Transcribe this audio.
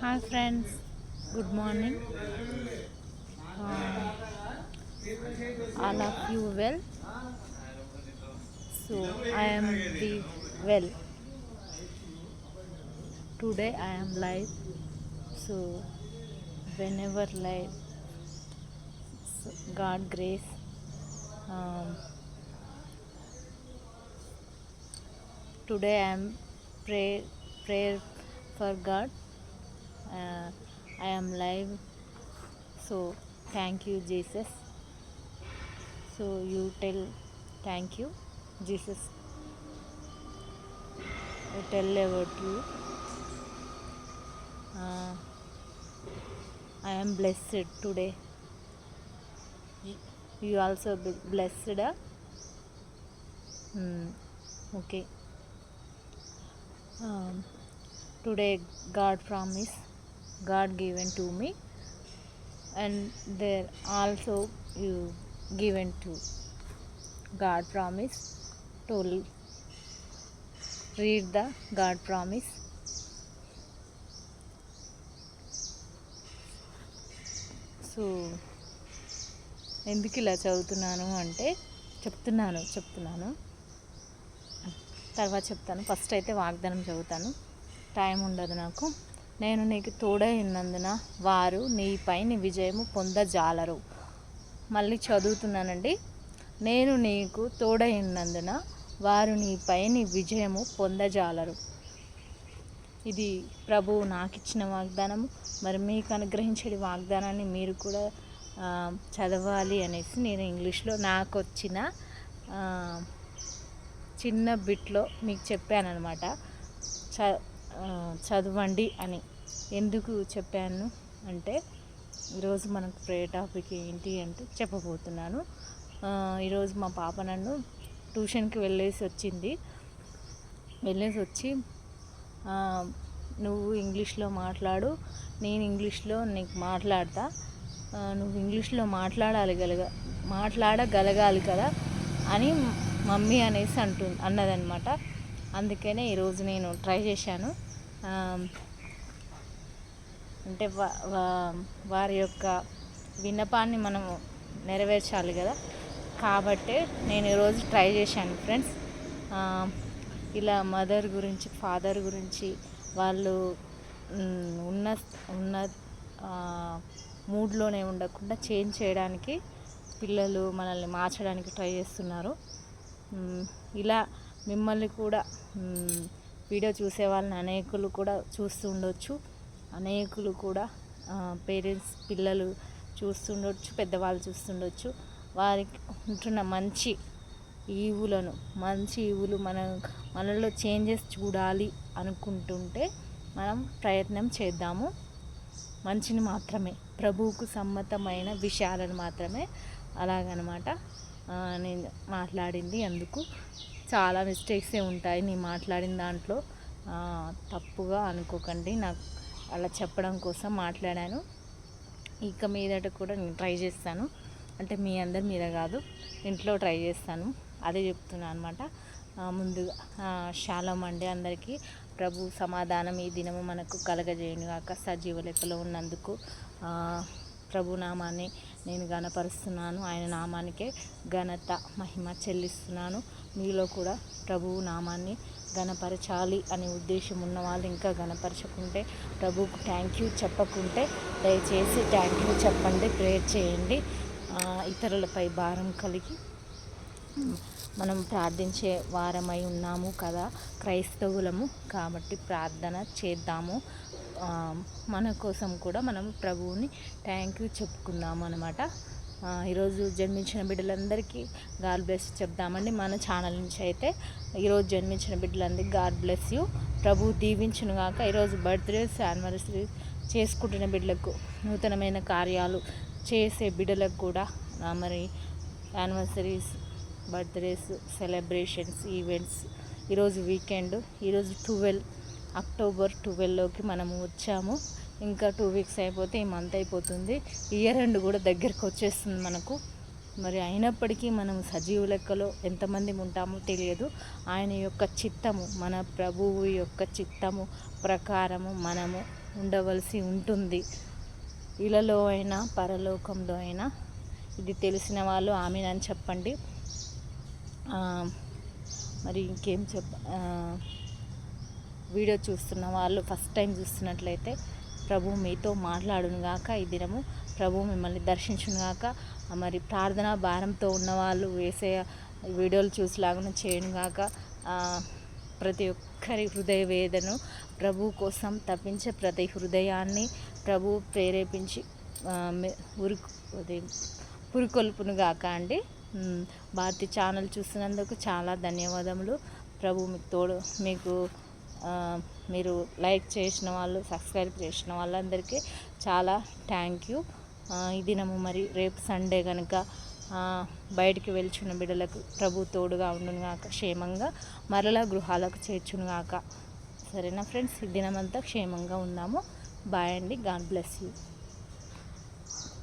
Hi friends, good morning. I all you well? So I am the well. Today I am live. So whenever live, God grace. Um, today I am pray prayer for God. Uh, I am live. So thank you, Jesus. So you tell thank you, Jesus. I tell about you. Uh, I am blessed today. You also blessed. Uh? Hmm. Okay. Um, today God promise, God given to me, and there also you given to God promise to l- read the God promise. So ఎందుకు ఇలా చదువుతున్నాను అంటే చెప్తున్నాను చెప్తున్నాను తర్వాత చెప్తాను first అయితే వాగ్దానం చదువుతాను టైం ఉండదు నాకు నేను నీకు తోడైనందున వారు నీపై నీ విజయము పొందజాలరు. మళ్ళీ చదువుతున్నానండి. నేను నీకు తోడైనందున వారు నీపై నీ విజయము పొందజాలరు. ఇది ప్రభువు నాకు ఇచ్చిన వాగ్దానము. మరి మీకు అనుగ్రహించే వాగ్దానాన్ని మీరు కూడా చదవాలి అనేసి నేను ఇంగ్లీష్లో నాకు వచ్చిన చిన్న బిట్లో మీకు చెప్పాను అనమాట చ చదవండి అని. ఎందుకు చెప్పాను అంటే ఈరోజు మనకు ప్రే టాపిక్ ఏంటి అంటే చెప్పబోతున్నాను. ఈరోజు మా పాప నన్ను ట్యూషన్కి వెళ్ళేసి వచ్చింది. వెళ్ళేసి వచ్చి నువ్వు ఇంగ్లీష్లో మాట్లాడు నేను ఇంగ్లీష్లో నీకు మాట్లాడతా. నువ్వు ఇంగ్లీష్లో మాట్లాడాలి గలగ మాట్లాడగలగాలి కదా అని మమ్మీ అనేసి అంటు అన్నదనమాట. అందుకనే ఈరోజు నేను ట్రై చేశాను. అంటే వారి యొక్క విన్నపాన్ని మనము నెరవేర్చాలి కదా. కాబట్టే నేను ఈరోజు ట్రై చేశాను ఫ్రెండ్స్. ఇలా మదర్ గురించి ఫాదర్ గురించి వాళ్ళు ఉన్న ఉన్న మూడ్లోనే ఉండకుండా చేంజ్ చేయడానికి పిల్లలు మనల్ని మార్చడానికి ట్రై చేస్తున్నారు. ఇలా మిమ్మల్ని కూడా వీడియో చూసే వాళ్ళని అనేకులు కూడా చూస్తూ ఉండొచ్చు అనేకులు కూడా పేరెంట్స్ పిల్లలు చూస్తుండొచ్చు పెద్దవాళ్ళు చూస్తుండొచ్చు. వారికి ఉంటున్న మంచి ఈవులను మంచి ఈవులు మన మనలో చేంజెస్ చూడాలి అనుకుంటుంటే మనం ప్రయత్నం చేద్దాము. మంచిని మాత్రమే ప్రభువుకు సమ్మతమైన విషయాలను మాత్రమే. అలాగనమాట నేను మాట్లాడింది అందుకు. చాలా మిస్టేక్సే ఉంటాయి నేను మాట్లాడిన దాంట్లో. తప్పుగా అనుకోకండి. నాకు అలా చెప్పడం కోసం మాట్లాడాను. ఇక మీదట కూడా నేను ట్రై చేస్తాను. అంటే మీ అందరి మీద కాదు ఇంట్లో ట్రై చేస్తాను. అదే చెప్తున్నాను అనమాట ముందుగా శాలం అండి అందరికీ ప్రభు సమాధానం ఈ దినము మనకు కలగజేయను కాక సజీవ లెక్కలో ఉన్నందుకు ప్రభునామాన్ని ప్రభు నామాన్ని నేను గణపరుస్తున్నాను ఆయన నామానికే ఘనత మహిమ చెల్లిస్తున్నాను. మీలో కూడా ప్రభువు నామాన్ని గణపరచాలి అనే ఉద్దేశం ఉన్న వాళ్ళు ఇంకా గణపరచకుంటే ప్రభువుకు థ్యాంక్ యూ చెప్పకుంటే దయచేసి థ్యాంక్ యూ చెప్పండి ప్రేయర్ చేయండి. ఇతరులపై భారం కలిగి మనం ప్రార్థించే వారమై ఉన్నాము కదా క్రైస్తవులము. కాబట్టి ప్రార్థన చేద్దాము. మన కోసం కూడా మనం ప్రభువుని థ్యాంక్ యూ చెప్పుకుందాం అనమాట ఈరోజు జన్మించిన బిడ్డలందరికీ గాడ్ బ్లెస్ చెప్దామండి. మన ఛానల్ నుంచి అయితే ఈరోజు జన్మించిన బిడ్డలందరికీ గాడ్ బ్లెస్ యూ ప్రభు దీవించును గాక. ఈరోజు బర్త్డేస్ యానివర్సరీ చేసుకుంటున్న బిడ్డలకు నూతనమైన కార్యాలు చేసే బిడ్డలకు కూడా మరి యానివర్సరీస్ బర్త్డేస్ సెలబ్రేషన్స్ ఈవెంట్స్ ఈరోజు వీకెండ్ ఈరోజు ట్వెల్వ్ అక్టోబర్ ట్వెల్వ్లోకి మనము వచ్చాము. ఇంకా టూ వీక్స్ అయిపోతే ఈ మంత్ అయిపోతుంది. ఇయర్ ఎండ్ కూడా దగ్గరకు వచ్చేస్తుంది మనకు. మరి అయినప్పటికీ మనం సజీవ లెక్కలో ఎంతమంది ఉంటామో తెలియదు. ఆయన యొక్క చిత్తము మన ప్రభువు యొక్క చిత్తము ప్రకారము మనము ఉండవలసి ఉంటుంది. ఇలలో అయినా పరలోకంలో అయినా ఇది తెలిసిన వాళ్ళు ఆమెనని చెప్పండి. మరి ఇంకేం చెప్ప వీడియో చూస్తున్న వాళ్ళు ఫస్ట్ టైం చూస్తున్నట్లయితే ప్రభు మీతో మాట్లాడును గాక ఈ దినము. ప్రభు మిమ్మల్ని దర్శించును గాక మరి ప్రార్థన భారంతో ఉన్నవాళ్ళు వేసే వీడియోలు చూసేలాగా చేయను గాక ప్రతి ఒక్కరి హృదయ వేదను ప్రభు కోసం తప్పించే ప్రతి హృదయాన్ని ప్రభు ప్రేరేపించి ఉరి ఉరుకు పురికొల్పును గాక అండి భారతి ఛానల్ చూసినందుకు చాలా ధన్యవాదములు. ప్రభు మీకు తోడు మీకు మీరు లైక్ చేసిన వాళ్ళు సబ్స్క్రైబ్ చేసిన వాళ్ళందరికీ చాలా థ్యాంక్ యూ ఈ దినము మరి రేపు సండే కనుక బయటికి వెళ్చున్న బిడ్డలకు ప్రభు తోడుగా ఉండునుగాక క్షేమంగా మరలా గృహాలకు చేర్చునుగాక. సరేనా ఫ్రెండ్స్? ఈ దినమంతా క్షేమంగా ఉన్నాము బాయ్ అండి. God bless you